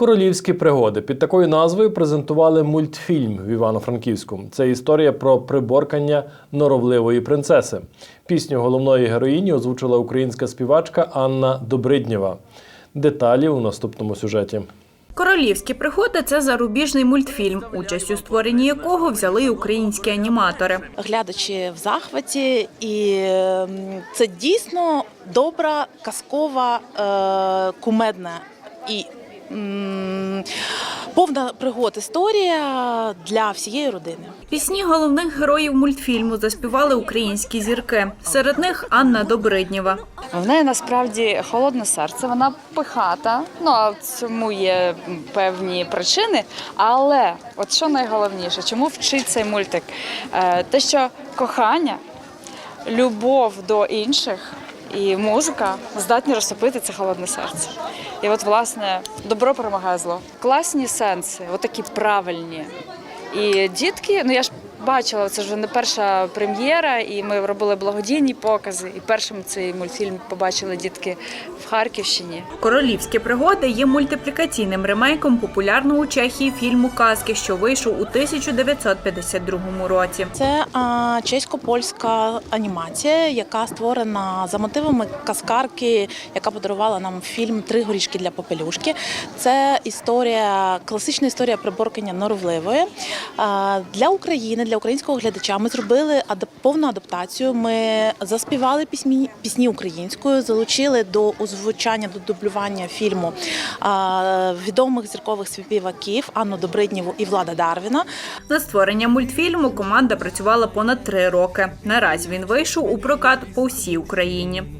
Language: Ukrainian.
Королівські пригоди під такою назвою презентували мультфільм в Івано-Франківську. Це історія про приборкання норовливої принцеси. Пісню головної героїні озвучила українська співачка Анна Добриднєва. Деталі у наступному сюжеті. Королівські пригоди це зарубіжний мультфільм, участь у створенні якого взяли українські аніматори. глядачі в захваті, і ем, це дійсно добра, казкова, е, кумедна і повна пригод історія для всієї родини. Пісні головних героїв мультфільму заспівали українські зірки. Серед них Анна Добриднєва. В неї насправді холодне серце, вона пихата. Ну а в цьому є певні причини. Але от що найголовніше, чому вчить цей мультик? Е, Те, що кохання, любов до інших і музика здатні розтопити це холодне серце. І от, власне, добро перемагає зло. Класні сенси, отакі правильні. І дітки, ну я ж бачила, це вже не перша прем'єра, і ми робили благодійні покази. І першим цей мультфільм побачили дітки в Харківщині. Королівські пригоди є мультиплікаційним ремейком популярного у Чехії фільму Казки, що вийшов у 1952 році. Це а, чесько-польська анімація, яка створена за мотивами казкарки, яка подарувала нам фільм Три горішки для попелюшки. Це історія, класична історія приборкання норовливої. А, Для України, для українського глядача ми зробили повну адаптацію. Ми заспівали пісні, пісні українською, залучили до озвучання, до дублювання фільму відомих зіркових співаків Анну Добриднєву і Влада Дарвіна. Над створенням мультфільму команда працювала понад три роки. Наразі він вийшов у прокат по всій Україні.